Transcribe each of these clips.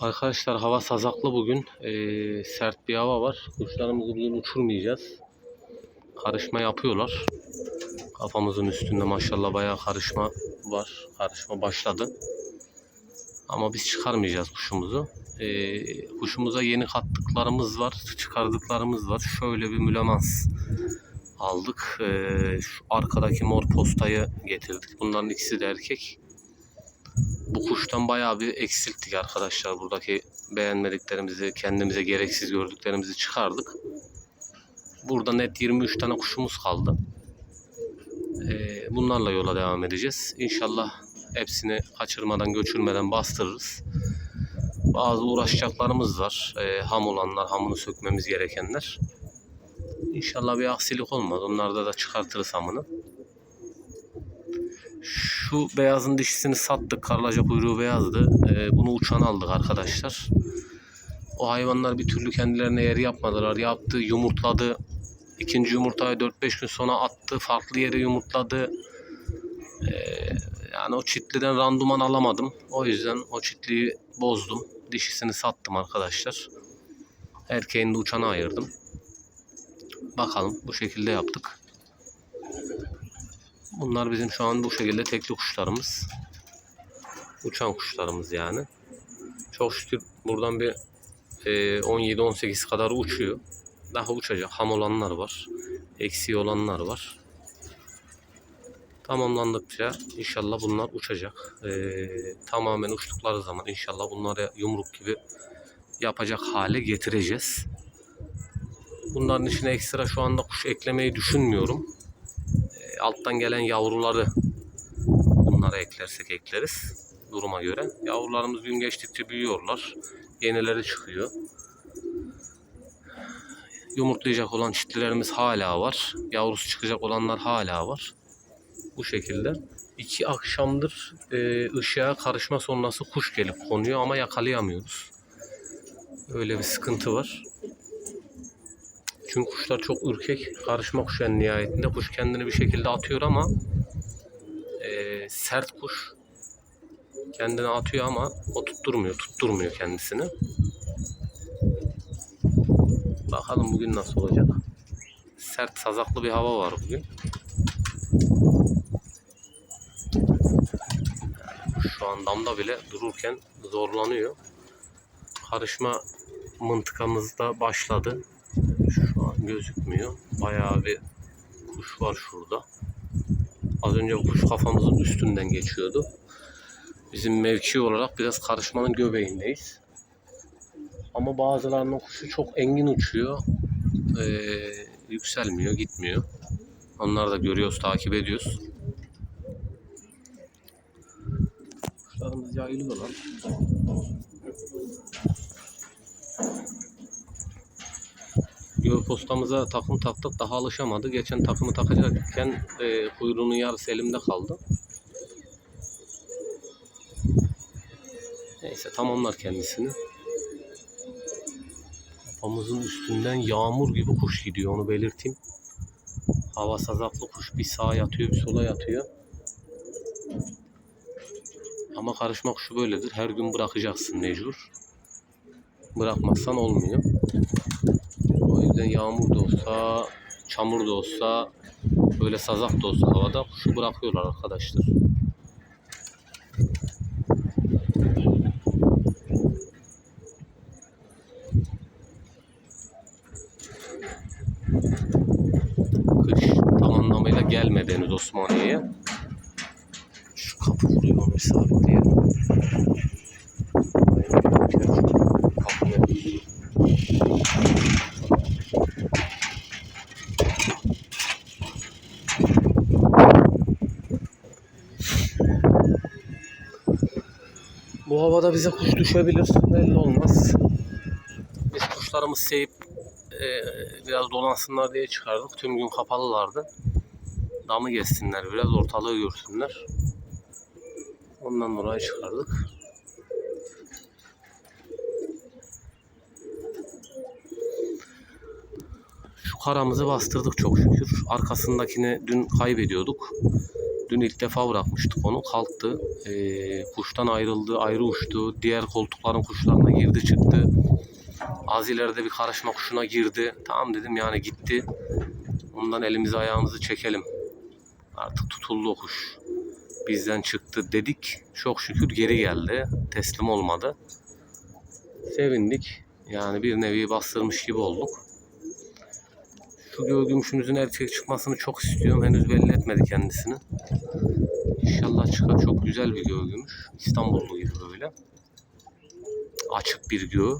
Arkadaşlar hava sazaklı bugün. Ee, sert bir hava var. Kuşlarımızı bugün uçurmayacağız. Karışma yapıyorlar. Kafamızın üstünde maşallah bayağı karışma var. Karışma başladı. Ama biz çıkarmayacağız kuşumuzu. Ee, kuşumuza yeni kattıklarımız var. Çıkardıklarımız var. Şöyle bir mülemans aldık. Ee, şu arkadaki mor postayı getirdik. Bunların ikisi de erkek bu kuştan bayağı bir eksilttik arkadaşlar. Buradaki beğenmediklerimizi, kendimize gereksiz gördüklerimizi çıkardık. Burada net 23 tane kuşumuz kaldı. Ee, bunlarla yola devam edeceğiz. İnşallah hepsini kaçırmadan, göçürmeden bastırırız. Bazı uğraşacaklarımız var. Ee, ham olanlar, hamını sökmemiz gerekenler. İnşallah bir aksilik olmaz. Onlarda da çıkartırız hamını. Şu beyazın dişisini sattık. Karlaca kuyruğu beyazdı. Ee, bunu uçan aldık arkadaşlar. O hayvanlar bir türlü kendilerine yer yapmadılar. Yaptı, yumurtladı. İkinci yumurtayı 4-5 gün sonra attı. Farklı yere yumurtladı. Ee, yani o çitliden randuman alamadım. O yüzden o çitliyi bozdum. Dişisini sattım arkadaşlar. Erkeğini de uçana ayırdım. Bakalım bu şekilde yaptık. Bunlar bizim şu an bu şekilde tekli kuşlarımız. Uçan kuşlarımız yani. Çok şükür buradan bir e, 17-18 kadar uçuyor. Daha uçacak. Ham olanlar var. Eksiği olanlar var. Tamamlandıkça inşallah bunlar uçacak. E, tamamen uçtukları zaman inşallah bunları yumruk gibi yapacak hale getireceğiz. Bunların içine ekstra şu anda kuş eklemeyi düşünmüyorum E, alttan gelen yavruları bunlara eklersek ekleriz duruma göre. Yavrularımız gün geçtikçe büyüyorlar. Yenileri çıkıyor. Yumurtlayacak olan çiftlilerimiz hala var. Yavrusu çıkacak olanlar hala var. Bu şekilde. İki akşamdır e, ışığa karışma sonrası kuş gelip konuyor ama yakalayamıyoruz. Öyle bir sıkıntı var. Çünkü kuşlar çok ürkek. Karışma kuşu en nihayetinde. Kuş kendini bir şekilde atıyor ama e, sert kuş kendini atıyor ama o tutturmuyor. Tutturmuyor kendisini. Bakalım bugün nasıl olacak. Sert sazaklı bir hava var bugün. Şu an damda bile dururken zorlanıyor. Karışma mıntıkamız da başladı. Şu gözükmüyor. Bayağı bir kuş var şurada. Az önce kuş kafamızın üstünden geçiyordu. Bizim mevki olarak biraz karışmanın göbeğindeyiz. Ama bazılarının kuşu çok engin uçuyor. Ee, yükselmiyor, gitmiyor. Onları da görüyoruz, takip ediyoruz. Kuşlarımız yayılıyorlar. Postamıza takım taktık daha alışamadı. Geçen takımı takacakken e, kuyruğunun yarısı elimde kaldı. Neyse tamamlar kendisini. Kafamızın üstünden yağmur gibi kuş gidiyor onu belirteyim. Hava sazaklı kuş bir sağa yatıyor bir sola yatıyor. Ama karışma kuşu böyledir. Her gün bırakacaksın mecbur. Bırakmazsan olmuyor. Yağmur da olsa, çamur da olsa, böyle sazak da olsa havada kuşu bırakıyorlar arkadaşlar. Kış tam anlamıyla gelmedi henüz Osmaniye'ye. Şu kapı vuruyor bir sabitleyelim. Kapı Bu havada bize kuş düşebilir. Belli olmaz. Biz kuşlarımız sevip e, biraz dolansınlar diye çıkardık. Tüm gün kapalılardı. Damı gezsinler biraz ortalığı görsünler. Ondan dolayı çıkardık. Şu karamızı bastırdık çok şükür. Arkasındakini dün kaybediyorduk. Dün ilk defa bırakmıştık onu. Kalktı. Ee, kuştan ayrıldı. Ayrı uçtu. Diğer koltukların kuşlarına girdi çıktı. Az ileride bir karışma kuşuna girdi. Tamam dedim yani gitti. Ondan elimizi ayağımızı çekelim. Artık tutuldu o kuş. Bizden çıktı dedik. Çok şükür geri geldi. Teslim olmadı. Sevindik. Yani bir nevi bastırmış gibi olduk. Şu gölgümüşümüzün erkek çıkmasını çok istiyorum. Henüz belli etmedi kendisini. İnşallah çıkar. Çok güzel bir gölgümüş. İstanbullu gibi böyle. Açık bir göğü.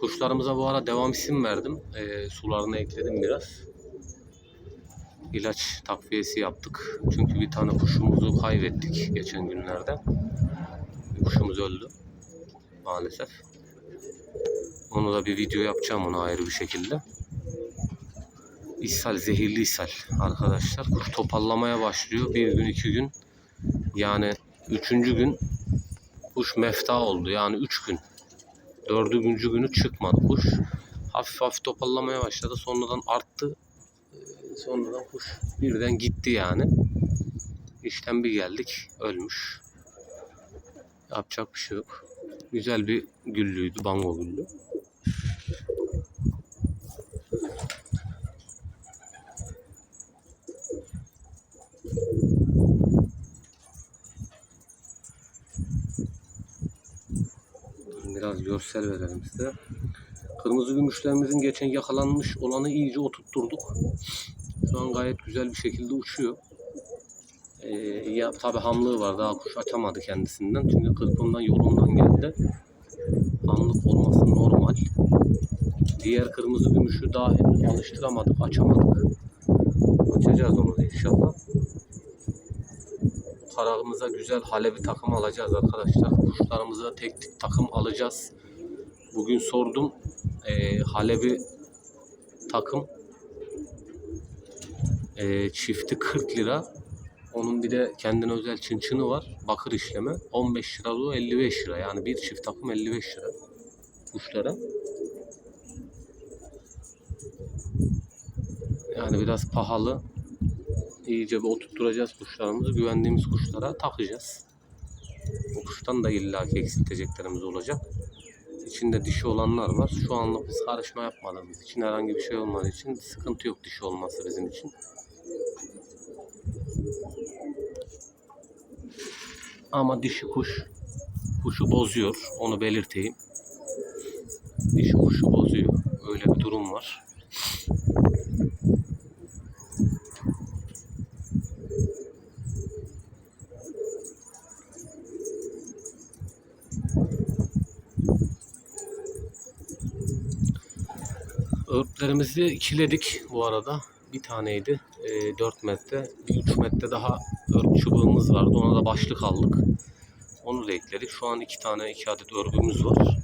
Kuşlarımıza bu ara devam isim verdim. Ee, sularını ekledim biraz. İlaç takviyesi yaptık. Çünkü bir tane kuşumuzu kaybettik geçen günlerde. Kuşumuz öldü maalesef. Onu da bir video yapacağım ona ayrı bir şekilde. İshal, zehirli ishal arkadaşlar. Kuş topallamaya başlıyor. Bir gün, iki gün. Yani üçüncü gün kuş mefta oldu. Yani üç gün. Dördüncü günü çıkmadı kuş. Hafif hafif topallamaya başladı. Sonradan arttı. Ee, Sonradan kuş birden gitti yani. İşten bir geldik. Ölmüş. Yapacak bir şey yok. Güzel bir güllüydü. Bango güllü. Biraz görsel verelim size. Kırmızı gümüşlerimizin geçen yakalanmış olanı iyice oturtturduk. Şu an gayet güzel bir şekilde uçuyor. Ee, ya tabi hamlığı var daha kuş açamadı kendisinden çünkü kırpımdan yolundan geldi. Hamlık olması normal. Diğer kırmızı gümüşü daha henüz alıştıramadık, açamadık. Açacağız onu inşallah. Kararımıza güzel Halebi takım alacağız arkadaşlar. Kuşlarımıza tek tek takım alacağız. Bugün sordum. Ee, Halebi takım ee, çifti 40 lira. Onun bir de kendine özel çınçını var. Bakır işleme. 15 lira o 55 lira. Yani bir çift takım 55 lira kuşlara. Yani biraz pahalı. İyice bir oturtturacağız kuşlarımızı. Güvendiğimiz kuşlara takacağız. Bu kuştan da illaki eksilteceklerimiz olacak. İçinde dişi olanlar var. Şu anlık biz karışma yapmadığımız için herhangi bir şey olmadığı için sıkıntı yok dişi olması bizim için. Ama dişi kuş kuşu bozuyor. Onu belirteyim. Dişi kuşu bozuyor. Öyle bir durum var. Örtlerimizi ikiledik bu arada. Bir taneydi. E, 4 metre. Bir 3 metre daha örgü çubuğumuz vardı. Ona da başlık aldık. Onu da ekledik. Şu an iki tane iki adet örgümüz var.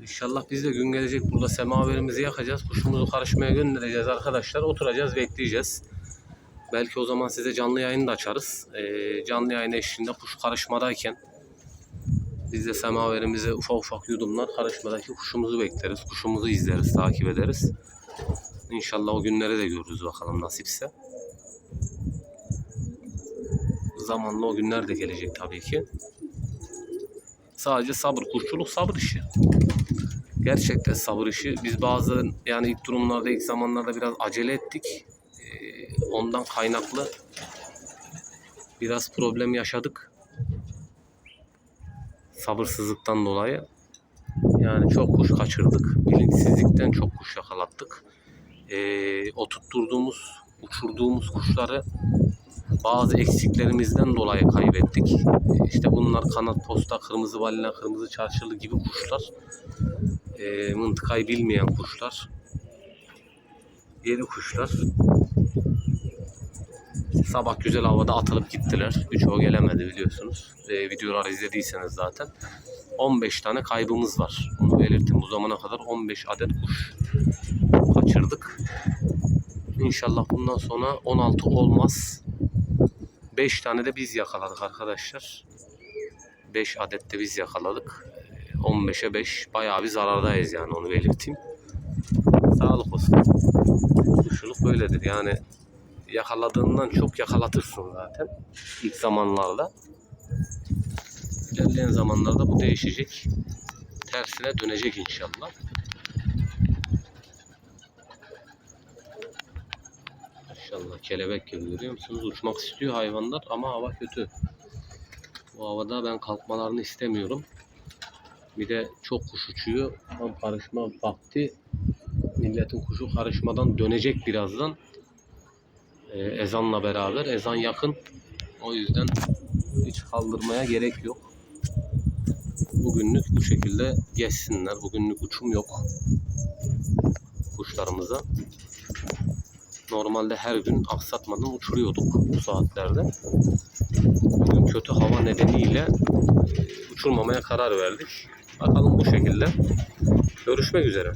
İnşallah biz de gün gelecek burada semaverimizi yakacağız. Kuşumuzu karışmaya göndereceğiz arkadaşlar. Oturacağız bekleyeceğiz. Belki o zaman size canlı yayın da açarız. Ee, canlı yayın eşliğinde kuş karışmadayken biz de semaverimize ufak ufak yudumlar karışmadaki kuşumuzu bekleriz. Kuşumuzu izleriz, takip ederiz. İnşallah o günleri de görürüz bakalım nasipse. Zamanla o günler de gelecek tabii ki. Sadece sabır, kuşçuluk sabır işi. Gerçekten sabır işi. Biz bazı yani ilk durumlarda, ilk zamanlarda biraz acele ettik. Ee, ondan kaynaklı biraz problem yaşadık. Sabırsızlıktan dolayı. Yani çok kuş kaçırdık. Bilinçsizlikten çok kuş yakalattık. Ee, oturtturduğumuz, uçurduğumuz kuşları bazı eksiklerimizden dolayı kaybettik. Ee, İşte bunlar kanat posta, kırmızı balina, kırmızı çarşılı gibi kuşlar. Ee, mıntıkayı bilmeyen kuşlar. Yeni kuşlar. Sabah güzel havada atılıp gittiler. Birçoğu gelemedi biliyorsunuz. Ee, videoları izlediyseniz zaten. 15 tane kaybımız var. Bunu belirttim. Bu zamana kadar 15 adet kuş kaçırdık. İnşallah bundan sonra 16 olmaz. 5 tane de biz yakaladık arkadaşlar. 5 adet de biz yakaladık. 15'e 5 bayağı bir zarardayız yani onu belirteyim. Sağlık olsun. Kuşçuluk böyledir yani yakaladığından çok yakalatırsın zaten ilk zamanlarda. İlerleyen zamanlarda bu değişecek. Tersine dönecek inşallah. Maşallah kelebek gibi görüyor musunuz? Uçmak istiyor hayvanlar ama hava kötü. Bu havada ben kalkmalarını istemiyorum. Bir de çok kuş uçuyor. Tam karışma vakti. Milletin kuşu karışmadan dönecek birazdan. Ee, ezanla beraber. Ezan yakın. O yüzden hiç kaldırmaya gerek yok. Bugünlük bu şekilde geçsinler. Bugünlük uçum yok kuşlarımıza. Normalde her gün aksatmadan uçuruyorduk bu saatlerde. Bugün kötü hava nedeniyle e, uçurmamaya karar verdik. Bakalım bu şekilde. Görüşmek üzere.